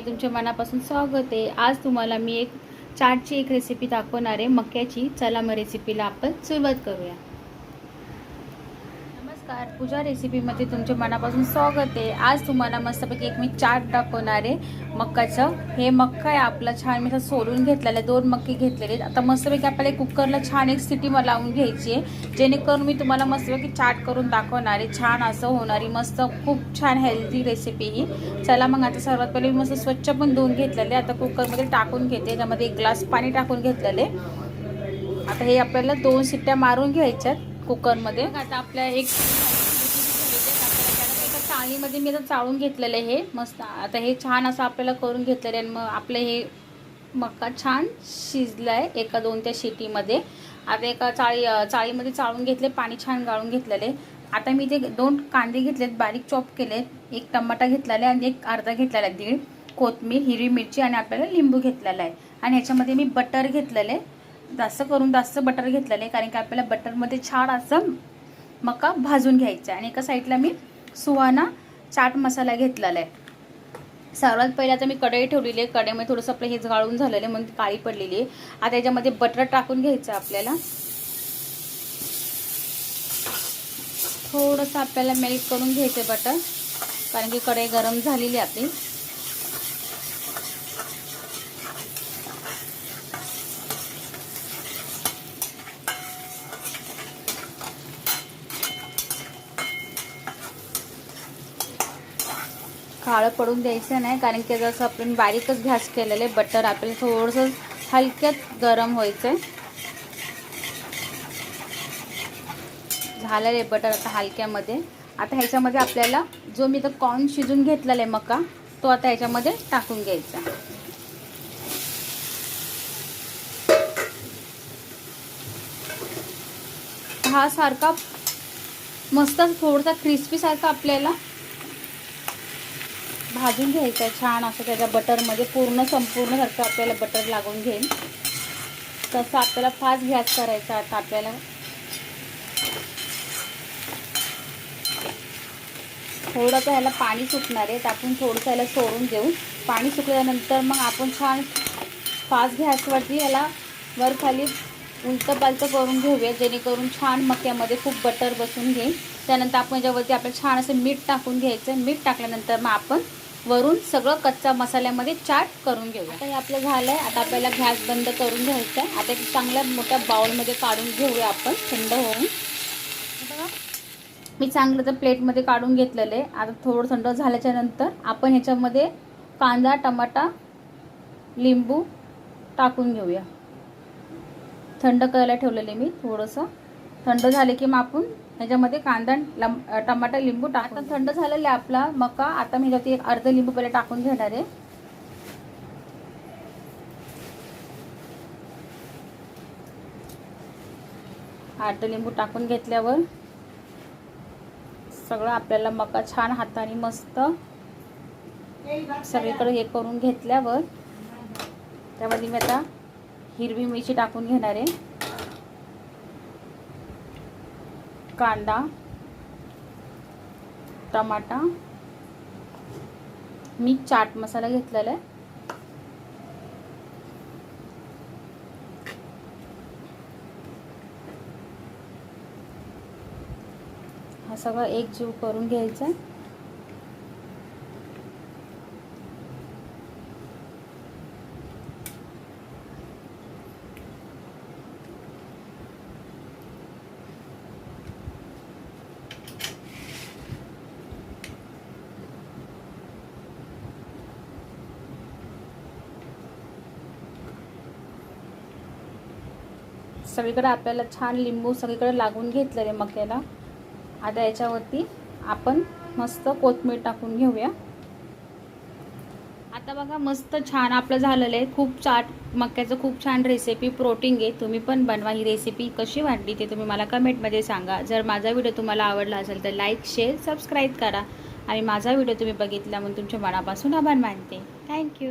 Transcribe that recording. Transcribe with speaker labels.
Speaker 1: तुमच्या मनापासून स्वागत आहे. आज तुम्हाला मी एक चाटची एक रेसिपी दाखवणार आहे मक्याची. चला मग रेसिपीला आपण सुरुवात करूया. नमस्कार. पूजा रेसिपीमध्ये तुमच्या मनापासून स्वागत आहे. आज तुम्हाला मस्तपैकी एक मी चाट दाखवणार आहे. मक्काचं. हे मक्का आहे आपला छान मी सोलून घेतलेलं आहे. दोन मक्के घेतलेले आता मस्तपैकी आपल्याला एक कुकरला छान एक सिटी मला लावून घ्यायची आहे. जेणेकरून मी तुम्हाला मस्तपैकी चाट करून दाखवणार आहे. छान असं होणारी मस्त खूप छान हेल्दी रेसिपी ही. चला मग आता सर्वात पहिले मी मस्त स्वच्छ पण धुवून घेतलेले आता कुकरमध्ये टाकून घेते. त्यामध्ये एक ग्लास पाणी टाकून घेतलेले आता हे आपल्याला दोन सिट्ट्या मारून घ्यायच्यात. कुकरमध्ये. आता आपल्या एक चाळणीमध्ये मी आता चाळून घेतलेलं आहे हे मस्त. आता हे छान असं आपल्याला करून घेतलेलं आहे आणि मग आपलं हे मक्का छान शिजलं आहे एका दोन त्या शिटीमध्ये. आता एका चाळी चाळीमध्ये चाळून घेतले पाणी छान गाळून घेतलेले. आता मी ते दोन कांदे घेतलेत बारीक चॉप केलेत. एक टमाटा घेतलेला आहे आणि एक अर्धा घेतलेला आहे दीड. कोथमीर हिरवी मिरची आणि आपल्याला लिंबू घेतलेला आहे. आणि ह्याच्यामध्ये मी बटर घेतलेलं आहे. जास्त करून जास्त बटर घेतलेलं आहे कारण की आपल्याला बटरमध्ये छान असं मका भाजून घ्यायचा आहे. आणि एका साईडला मी सुहाना चाट मसाला घेतलेला आहे. सर्वात पहिले आता मी कढई ठेवलेली आहे. कढईमध्ये थोडंसं आपलं हेच गाळून झालेलं आहे म्हणून काळी पडलेली आहे. आता याच्यामध्ये बटर टाकून घ्यायचं आपल्याला. थोडंसं आपल्याला मेल्ट करून घ्यायचं बटर कारण की कढई गरम झालेली आहे आपली. काळं पडून द्यायचं नाही कारण की जसं आपण बारीकच घास केलेलं आहे बटर आपल्याला थोडंसं हलक्यात गरम व्हायचं झालेले झालेलं आहे बटर आता हलक्यामध्ये. आता ह्याच्यामध्ये आपल्याला जो मी तर कॉर्न शिजून घेतलेला आहे मका तो आता ह्याच्यामध्ये टाकून घ्यायचा. हा सारखा मस्त थोडासा क्रिस्पी सारखा आपल्याला भाजून घ्यायचं आहे छान असं त्याच्या बटरमध्ये पूर्ण संपूर्णसारखं आपल्याला बटर लागून घेईल तसं आपल्याला फास्ट गॅस करायचा आता आपल्याला. थोडंसं ह्याला पाणी सुटणार आहे तर आपण थोडंसं ह्याला सोडून देऊ पाणी सुकल्यानंतर मग आपण छान फास्ट गॅसवरती ह्याला वर खाली उलटं पालतं करून घेऊया जेणेकरून छान मक्यामध्ये खूप बटर बसून घेईल त्यानंतर आपण याच्यावरती आपल्याला छान असं मीठ टाकून घ्यायचं. मीठ टाकल्यानंतर मग आपण वरून सगळं कच्चा मसाल्यामध्ये चाट करून घेऊया. आता हे आपलं झालं आहे आता आपल्याला गॅस बंद करून घ्यायचं आहे. आता एक चांगल्या मोठ्या बाउलमध्ये काढून घेऊया आपण थंड होऊन. मी चांगलं तर प्लेटमध्ये काढून घेतलेलं आहे. आता थोडं थंड झाल्याच्यानंतर आपण ह्याच्यामध्ये कांदा टमाटा लिंबू टाकून घेऊया. थंड करायला ठेवलेले मी थोडंसं. थंड झाले की मग आपण ह्याच्यामध्ये कांदा लम टमाटा लिंबू टाकून. थंड झालेला आहे आपला मका. आता मी ह्याच्यावरती एक अर्ध लिंबू पहिले टाकून घेणार आहे. अर्ध लिंबू टाकून घेतल्यावर सगळं आपल्याला मका छान हाताने मस्त सगळीकडे हे करून घेतल्यावर त्यामध्ये मी आता हिरवी मिरची टाकून घेणार आहे. कांदा टमाटा. मी चाट मसाला घेतलेला आहे. हा सगळं एकजीव करून घ्यायचा आहे. सगळीकडे आपल्याला छान लिंबू सगळीकडे लागून घेतलेले मक्याला. आता याच्यावरती आपण मस्त कोथमीर टाकून घेऊया. आता बघा मस्त छान आपलं झालेलं आहे. खूप चाट मक्याचं खूप छान रेसिपी प्रोटीन आहे तुम्ही पण बनवा ही रेसिपी कशी वाटली ते तुम्ही मला कमेंटमध्ये सांगा. जर माझा व्हिडिओ तुम्हाला आवडला असेल तर लाईक शेअर सबस्क्राईब करा. आणि माझा व्हिडिओ तुम्ही बघितला म्हणून तुमच्या मनापासून आभार मानते. थँक्यू